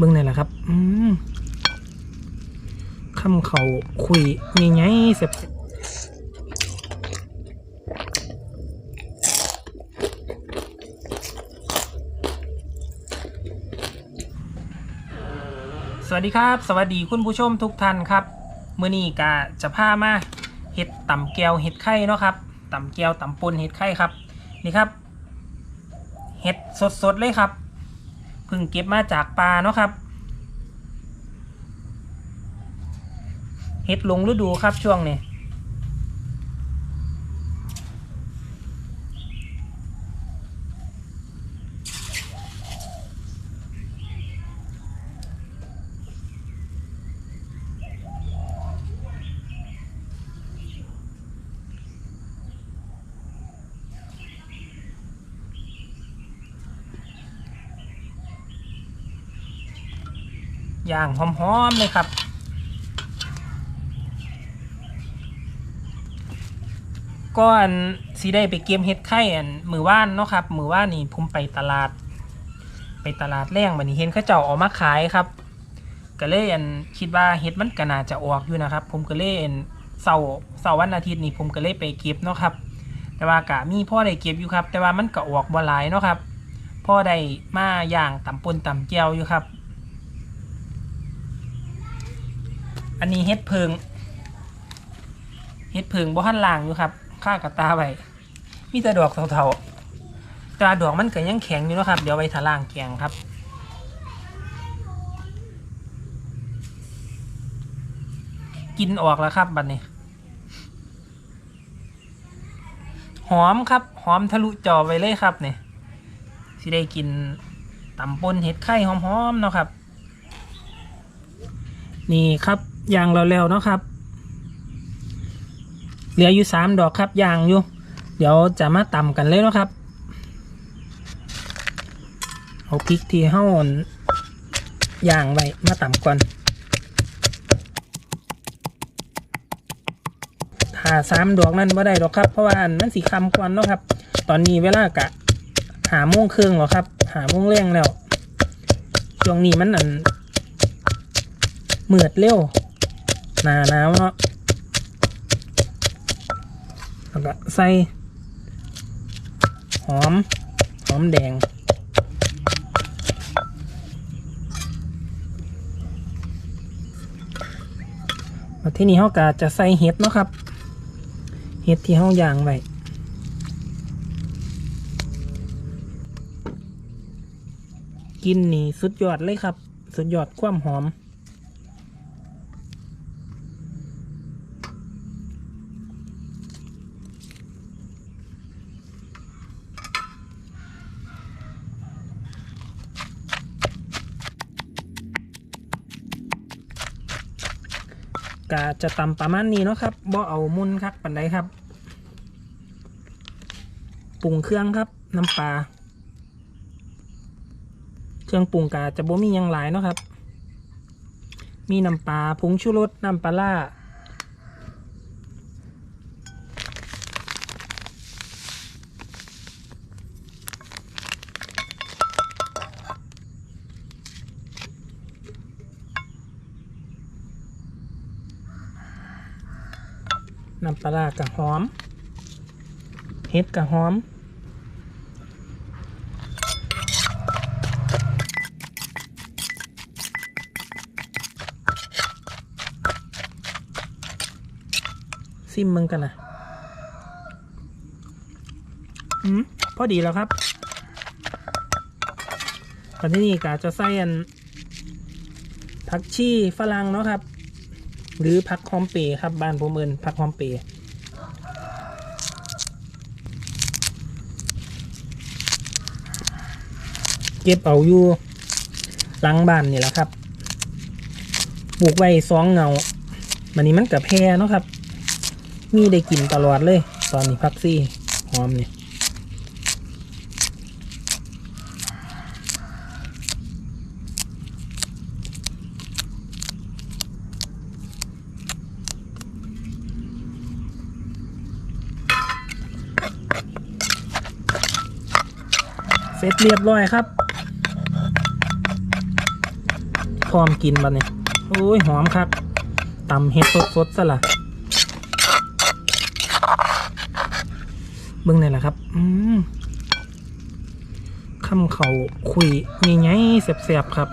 เบิ่งนี่แหละครับ อืมคำเขาคุยใหญ่ๆเสบสวัสดีครับ สวัสดีคุณผู้ชมทุกท่านครับเมื้อนี้กะจะพามาเห็ดต่ำแก้วเห็ดไข่เนาะครับ ต่ำแก้วต่ำปนเห็ดไข่ครับ นี่ครับ เห็ดสดๆเลยครับ พิ่งเก็บมาจากปลาเนาะครับเห็ดลงฤดูครับช่วงนี้ ย่างหอมๆเลยครับก็อันสีได้ไปเก็บเห็ดไข่อันมือว่านเนาะครับ มือว่านนี่ผมไปตลาด ไปตลาดแรงบัดนี้เห็นเขาเจ้าออกมาขายครับ ก็เลยอันคิดว่าเห็ดมันก็น่าจะออกอยู่นะครับ ผมก็เลยอันเสาร์เสาร์วันอาทิตย์นี่ผมก็เลยไปเก็บเนาะครับ แต่ว่ากะมีพ่อได้เก็บอยู่ครับ แต่ว่ามันก็ออกบ่หลายเนาะครับพ่อได้มาอย่างต่ำปนต่ำเจียวอยู่ครับ อันนี้เฮ็ดเพิงเฮ็ดเพิงบ่หันล่างอยู่ครับค่ากระตาไว้มีแต่ดอกเถาๆตาดอกมันก็ยังแข็งอยู่นะครับ เดี๋ยวไว้ทาล่างแกงครับกินออกแล้วครับบัดนี้ หอมครับหอมทะลุจอไปเลยครับเนี่ยสิได้กินตำปนเห็ดไข่หอมๆเนาะครับ นี่ครับ ยางเราแล้วเนาะครับ เหลืออยู่สามดอกครับยางอยู่ เดี๋ยวจะมาต่ำกันเลยเนาะครับ เอาพริกที่ห้าอ่อนย่างไว้มาต่ำก่อน ถ้าสามดอกนั่นไม่ได้หรอกครับ เพราะว่าอันมันสีคำกวนเนาะครับ ตอนนี้เวลากะหาโมงครึ่งหรอครับ หาโมงเร่งแล้วช่วงนี้มันอันเหมือดเร็ว หนาหนาวเนาะแล้วก็ใส่หอม หอมแดง มาที่นี่เขาก็จะใส่เห็ดเนาะครับ เห็ดที่เขาย่างไว้กินนี่สุดยอดเลยครับ สุดยอดความหอม กะจะตำประมาณนี้เนาะครับบ่เอามุนครับปันไดครับปรุงเครื่องครับน้ำปลาเครื่องปรุงกาจะบ่มียังหลายเนาะครับ มีน้ำปลาผงชูรสน้ำปลาล่า ปลากระหอม เห็ดกระหอมซิมมึงกันนะอืมพอดีแล้วครับตอนนี่กะจะใส่อันผักชีฝรั่งเนาะครับ หรือผักหอมเปรย์ครับบ้านผมเอินผักหอมเปรย์เก็บเอาอยู่หลังบ้านนี่แหละครับปลูกไว้สองเงามันนี้มันกับแพรเนาะครับ มีได้กินตลอดเลย ตอนนี้พักซี่หอมเนี่ย เสร็จเรียบร้อยครับ พร้อมกินบัดนี้โอ้ยหอมคักตำเห็ดสดๆซะละเบิ่งนี่แหละครับ อืมคำเขาคุยใหญ่ๆแสบๆครับ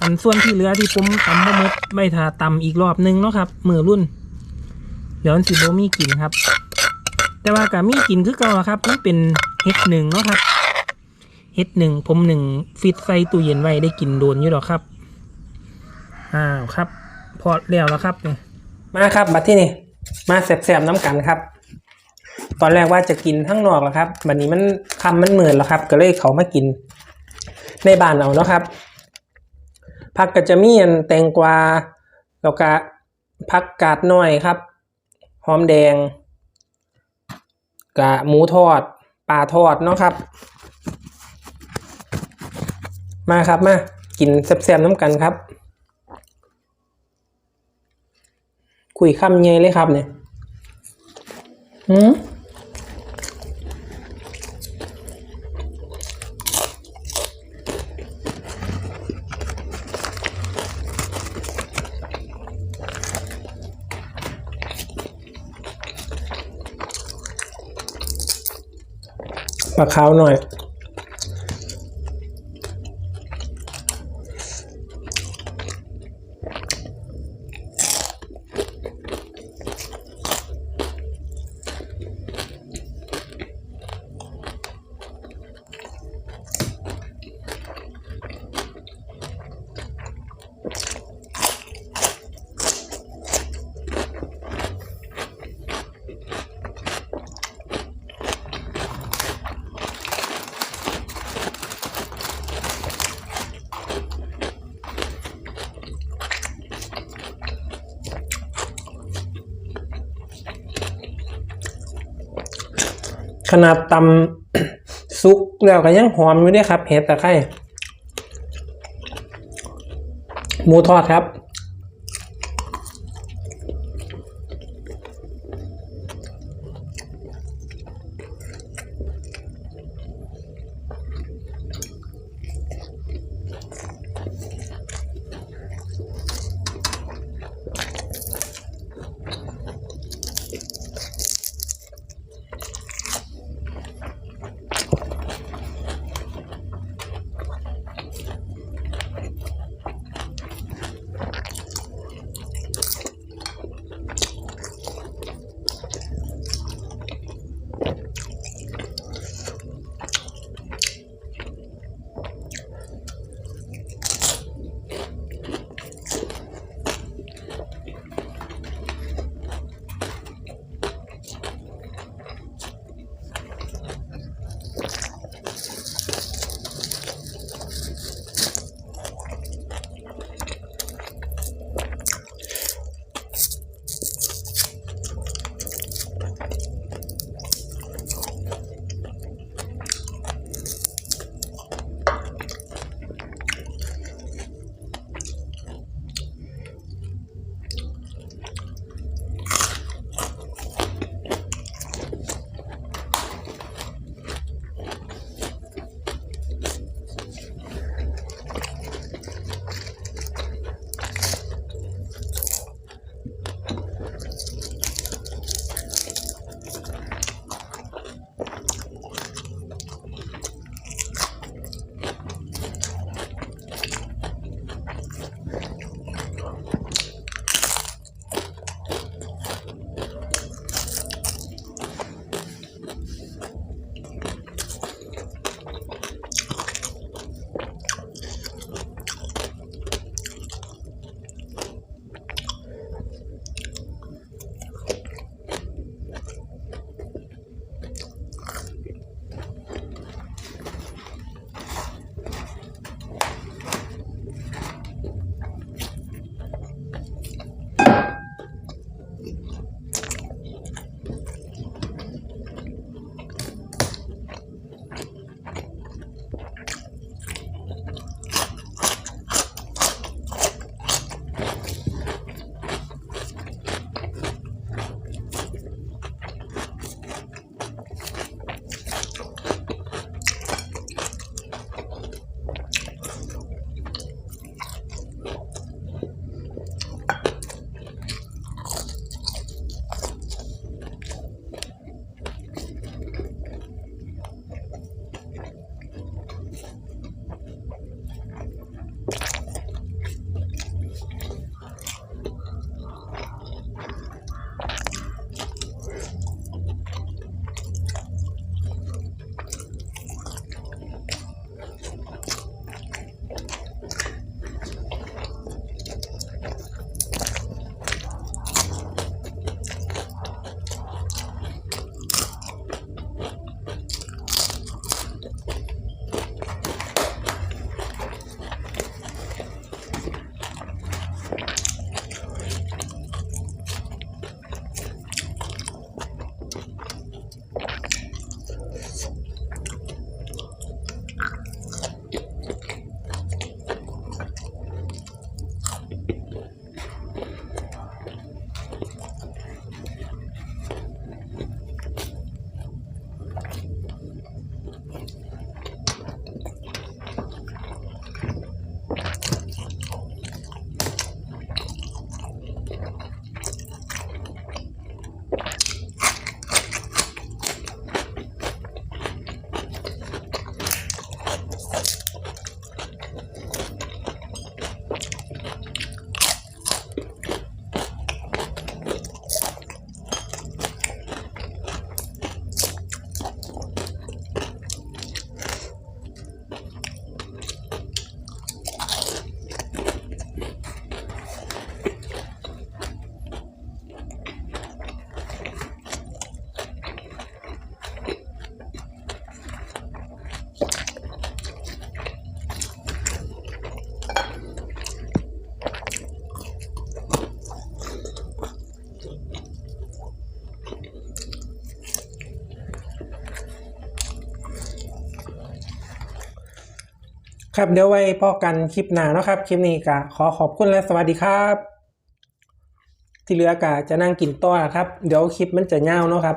อันส่วนที่เหลือที่ผมตำบ่หมดใบทาตำอีกรอบนึงเนาะครับมือรุ่น เดี๋ยวมันสิบมีกลิ่นครับ แต่ว่าก็มีกลิ่นคือเก่าอะครับมันเป็นเฮ็ดหนึ่งเนาะครับเฮ็ดหนึ่งผมหนึ่งฟิตใส่ตู้เย็นไว้ได้กินโดนอยู่หรอกครับอ้าวครับ พอแล้วแล้วครับนี่มาครับบัดที่นี่มาแสบๆน้ำกันครับ ตอนแรกว่าจะกินข้งนอกแล้วครับบัดนี้มันคำมันเหมือนแล้วครับ ก็เลยเขามากิน ในบ้านเอาเนาะครับผักก็จะมีอันแตงกวาแล้วก็ผักกาดน้อยครับ หอมแดงกะหมูทอดปลาทอดเนาะครับ มาครับมากินแซ่บๆน้ำกันครับ คุยคำเงยเลยครับเนี่ย อืม ปลาขาวหน่อย ขนาดตำซุกแล้วก็ยังหอมอยู่ด้วยครับ เห็ดตะไคร้หมูทอดครับ ครับเดี๋ยวไว้พอกันคลิปหน้าเนาะครับ คลิปนี้ก็ขอขอบคุณและสวัสดีครับ ที่เหลือกะจะนั่งกินต่อนะครับ เดี๋ยวคลิปมันจะเงาเนาะครับ